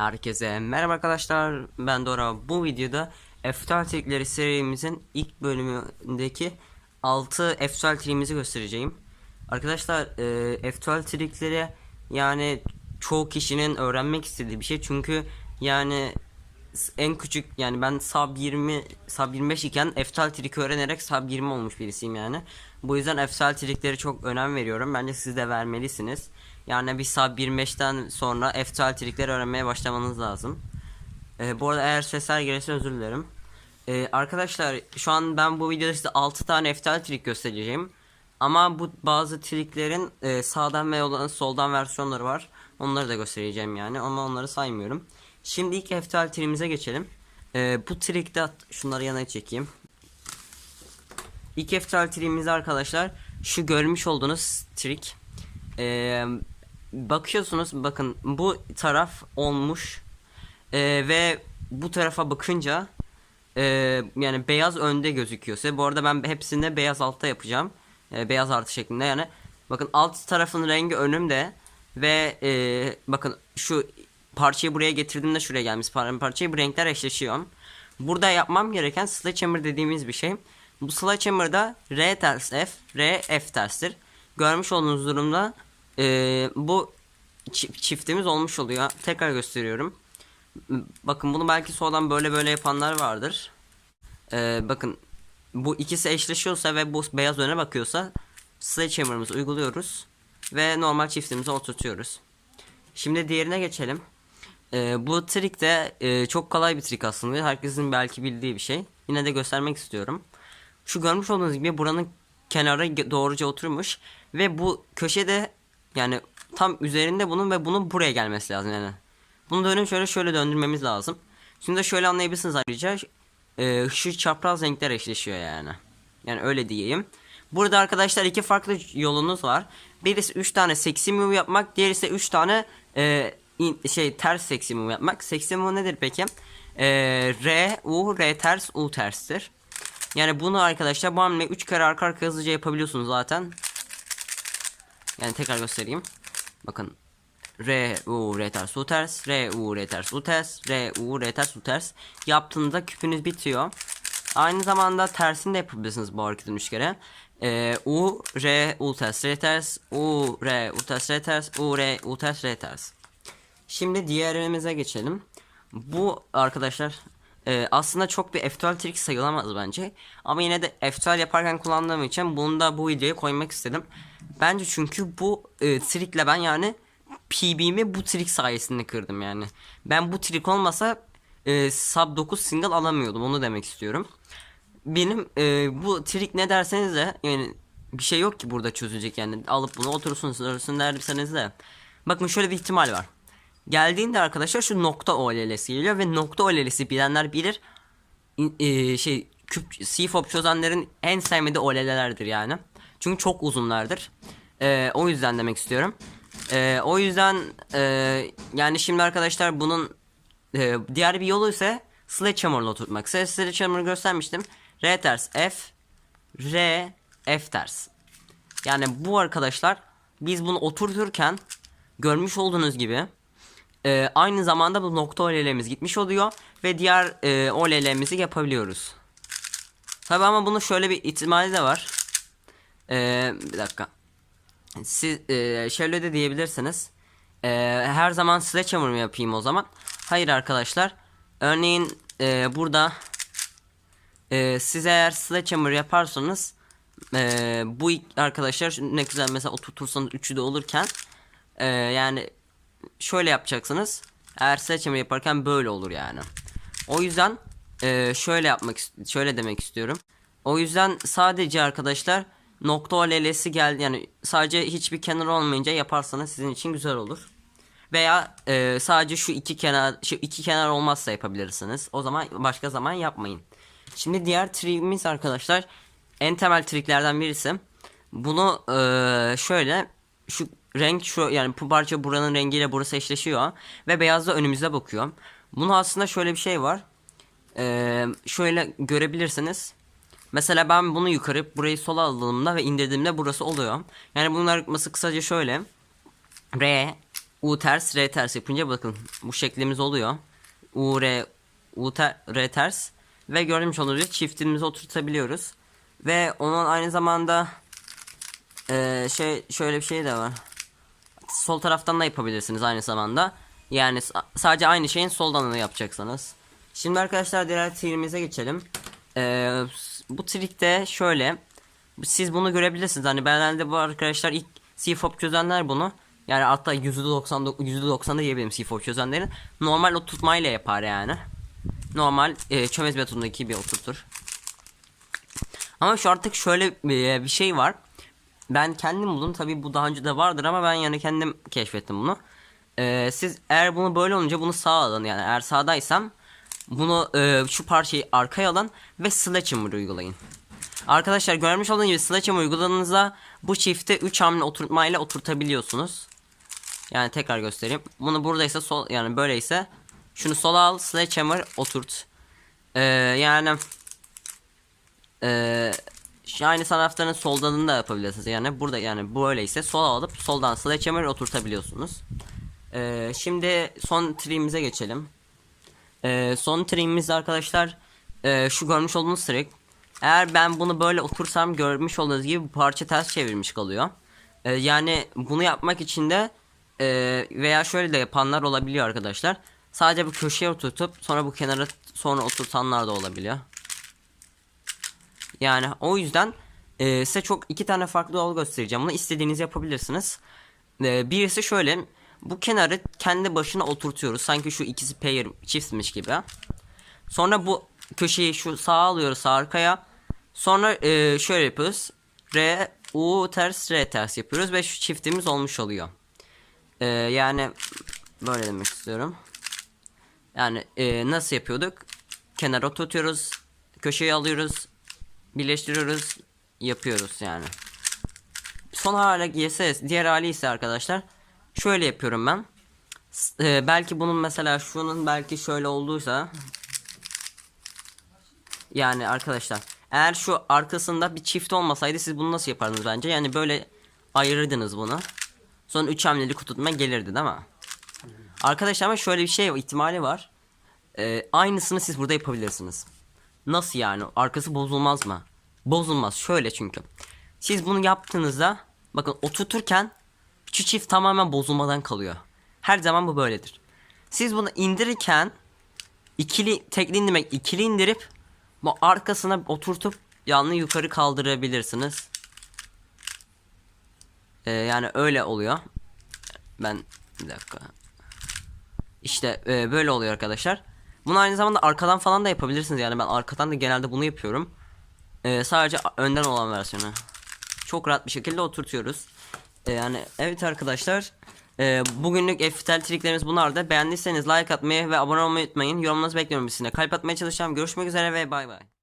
Herkese merhaba arkadaşlar ben Dora. Bu videoda F-Tel trikleri serimizin ilk bölümündeki 6 F-Tel triğimizi göstereceğim. Arkadaşlar e, F-Tel trikleri yani çoğu kişinin öğrenmek istediği bir şey. Çünkü yani en küçük yani ben sub 20 sub 25 iken F-Tel triki öğrenerek sub 20 olmuş birisiyim yani. Bu yüzden F-Tel trikleri çok önem veriyorum. Bence siz de vermelisiniz yani bir sub 25'ten sonra F-Tel trikleri öğrenmeye başlamanız lazım ee, bu arada eğer sesler gelirse özür dilerim. Ee, arkadaşlar şu an ben bu videoda size 6 tane F-Tel trik göstereceğim. Ama bu bazı triklerin e, sağdan ve soldan versiyonları var. Onları da göstereceğim yani ama onları saymıyorum. Şimdi ilk F-Tel triğimize geçelim. Ee, bu trikte şunları yana çekeyim. İlk F-Tel triğimiz arkadaşlar şu görmüş olduğunuz trik. Ee, bakıyorsunuz bakın bu taraf olmuş. Ee, ve bu tarafa bakınca e, yani beyaz önde gözüküyor size. Bu arada ben hepsinde beyaz altta yapacağım. Ee, beyaz artı şeklinde yani. Bakın alt tarafın rengi önümde ve e, bakın şu parçayı buraya getirdiğimde şuraya gelmiş par parçayı bu renkler eşleşiyor. Burada yapmam gereken sledgehammer dediğimiz bir şey. Bu sledgehammer'da R ters F, R F terstir. Görmüş olduğunuz durumda e, bu çi- çiftimiz olmuş oluyor. Tekrar gösteriyorum. Bakın bunu belki sonradan böyle böyle yapanlar vardır. Ee, bakın bu ikisi eşleşiyorsa ve bu beyaz öne bakıyorsa sledgehammer'ımızı uyguluyoruz ve normal çiftimizi oturtuyoruz. Şimdi diğerine geçelim. Ee, bu trik de e, çok kolay bir trik aslında. Herkesin belki bildiği bir şey. Yine de göstermek istiyorum. Şu görmüş olduğunuz gibi buranın kenarı ge- doğruca oturmuş ve bu köşede yani tam üzerinde bunun ve bunun buraya gelmesi lazım yani. Bunu dönüp şöyle şöyle döndürmemiz lazım. Şimdi de şöyle anlayabilirsiniz ayrıca e, şu çapraz renkler eşleşiyor yani. Yani öyle diyeyim. Burada arkadaşlar iki farklı yolunuz var. Birisi 3 tane seksi move yapmak, diğeri ise 3 tane e, in- şey ters seksi move yapmak. Seksi move nedir peki? E, R, U, R ters, U terstir. Yani bunu arkadaşlar bu hamleyi 3 kere arka arkaya hızlıca yapabiliyorsunuz zaten. Yani tekrar göstereyim. Bakın R U R ters U ters R U R ters U ters R U R ters U ters yaptığınızda küpünüz bitiyor. Aynı zamanda tersini de yapabilirsiniz bu hareketin 3 kere. Ee, U R U ters R ters U R U ters R ters U R U ters R ters. Şimdi diğerimize geçelim. Bu arkadaşlar e, aslında çok bir F12 trik sayılamaz bence. Ama yine de F12 yaparken kullandığım için bunu da bu videoya koymak istedim. Bence çünkü bu e, trikle ben yani PB'mi bu trik sayesinde kırdım yani. Ben bu trik olmasa e, sub 9 single alamıyordum onu demek istiyorum. Benim e, bu trik ne derseniz de yani bir şey yok ki burada çözülecek yani alıp bunu oturursunuz sınırsın derseniz de. Bakın şöyle bir ihtimal var. Geldiğinde arkadaşlar şu nokta OLL'si geliyor ve nokta OLL'si bilenler bilir. E, şey küp CFOP çözenlerin en sevmediği OLL'lerdir yani. Çünkü çok uzunlardır. E, o yüzden demek istiyorum. E, o yüzden e, yani şimdi arkadaşlar bunun e, diğer bir yolu ise Sledgehammer'la oturtmak. Size Sledgehammer'ı göstermiştim. R ters F R F ters. Yani bu arkadaşlar biz bunu oturturken görmüş olduğunuz gibi e, aynı zamanda bu nokta OLL'miz gitmiş oluyor ve diğer e, OLL'mizi yapabiliyoruz. Tabi ama bunun şöyle bir ihtimali de var. E, bir dakika. Siz e, şöyle de diyebilirsiniz. E, her zaman sledgehammer mı yapayım o zaman? Hayır arkadaşlar. Örneğin e, burada e, siz eğer sledgehammer yaparsanız e, bu arkadaşlar ne güzel mesela oturtursanız üçü de olurken e, yani şöyle yapacaksınız. Eğer sledgehammer yaparken böyle olur yani. O yüzden e, şöyle yapmak şöyle demek istiyorum. O yüzden sadece arkadaşlar nokta OLL'si geldi yani sadece hiçbir kenar olmayınca yaparsanız sizin için güzel olur. Veya e, sadece şu iki kenar şu iki kenar olmazsa yapabilirsiniz. O zaman başka zaman yapmayın. Şimdi diğer triğimiz arkadaşlar en temel triklerden birisi. Bunu e, şöyle şu renk şu yani bu parça buranın rengiyle burası eşleşiyor ve beyaz da önümüze bakıyor. Bunu aslında şöyle bir şey var. E, şöyle görebilirsiniz. Mesela ben bunu yukarı burayı sola aldığımda ve indirdiğimde burası oluyor. Yani bunun arıtması kısaca şöyle. R U ters R ters yapınca bakın bu şeklimiz oluyor. U R U ter, R ters ve görmüş olduğunuz gibi çiftimizi oturtabiliyoruz. Ve onun aynı zamanda eee, şey şöyle bir şey de var. Sol taraftan da yapabilirsiniz aynı zamanda. Yani sa- sadece aynı şeyin soldan da yapacaksınız. Şimdi arkadaşlar diğer triğimize geçelim. Eee, bu trikte şöyle. Siz bunu görebilirsiniz. Hani genelde bu arkadaşlar ilk CFOP çözenler bunu. Yani hatta %90 %90'da diyebilirim CFOP çözenlerin. Normal oturtmayla yapar yani. Normal e, çömez betonundaki bir oturtur. Ama şu artık şöyle bir, bir şey var. Ben kendim buldum. Tabi bu daha önce de vardır ama ben yani kendim keşfettim bunu. Ee, siz eğer bunu böyle olunca bunu sağa alın. Yani eğer sağdaysam bunu e, şu parçayı arkaya alın ve sledgehammer uygulayın. Arkadaşlar görmüş olduğunuz gibi sledgehammer uyguladığınızda bu çifte 3 hamle oturtmayla oturtabiliyorsunuz. Yani tekrar göstereyim. Bunu buradaysa sol yani böyleyse şunu sola al sledgehammer oturt. Ee, yani şu aynı tarafların soldanını da yapabilirsiniz. Yani burada yani böyleyse sola alıp soldan sledgehammer oturtabiliyorsunuz. Ee, şimdi son triğimize geçelim. Ee, son triğimiz arkadaşlar ee, şu görmüş olduğunuz trik. Eğer ben bunu böyle otursam görmüş olduğunuz gibi bu parça ters çevirmiş kalıyor. Ee, yani bunu yapmak için de ee, veya şöyle de yapanlar olabiliyor arkadaşlar. Sadece bu köşeye oturtup sonra bu kenara sonra oturtanlar da olabiliyor. Yani o yüzden e, size çok iki tane farklı yol göstereceğim. Bunu istediğiniz yapabilirsiniz. E, birisi şöyle. Bu kenarı kendi başına oturtuyoruz. Sanki şu ikisi pair çiftmiş gibi. Sonra bu köşeyi şu sağa alıyoruz arkaya. Sonra e, şöyle yapıyoruz. R, U ters, R ters yapıyoruz ve şu çiftimiz olmuş oluyor. E, yani böyle demek istiyorum. Yani e, nasıl yapıyorduk? Kenara oturtuyoruz. Köşeyi alıyoruz birleştiriyoruz yapıyoruz yani. Son hali ise diğer hali ise arkadaşlar şöyle yapıyorum ben. S- e, belki bunun mesela şunun belki şöyle olduysa yani arkadaşlar eğer şu arkasında bir çift olmasaydı siz bunu nasıl yapardınız bence? Yani böyle ayırırdınız bunu. Sonra 3 hamleli kututma gelirdi değil mi? Arkadaşlar ama şöyle bir şey ihtimali var. Ee, aynısını siz burada yapabilirsiniz. Nasıl yani? Arkası bozulmaz mı? Bozulmaz. Şöyle çünkü. Siz bunu yaptığınızda bakın oturturken şu çift tamamen bozulmadan kalıyor. Her zaman bu böyledir. Siz bunu indirirken ikili tekli indirmek ikili indirip bu arkasına oturtup yanını yukarı kaldırabilirsiniz. Ee, yani öyle oluyor. Ben bir dakika. İşte e, böyle oluyor arkadaşlar. Bunu aynı zamanda arkadan falan da yapabilirsiniz yani ben arkadan da genelde bunu yapıyorum. E, sadece önden olan versiyonu. Çok rahat bir şekilde oturtuyoruz. Yani evet arkadaşlar. E, bugünlük FTL triklerimiz bunlardı. Beğendiyseniz like atmayı ve abone olmayı unutmayın. Yorumlarınızı bekliyorum bizimle. Kalp atmaya çalışacağım. Görüşmek üzere ve bay bay.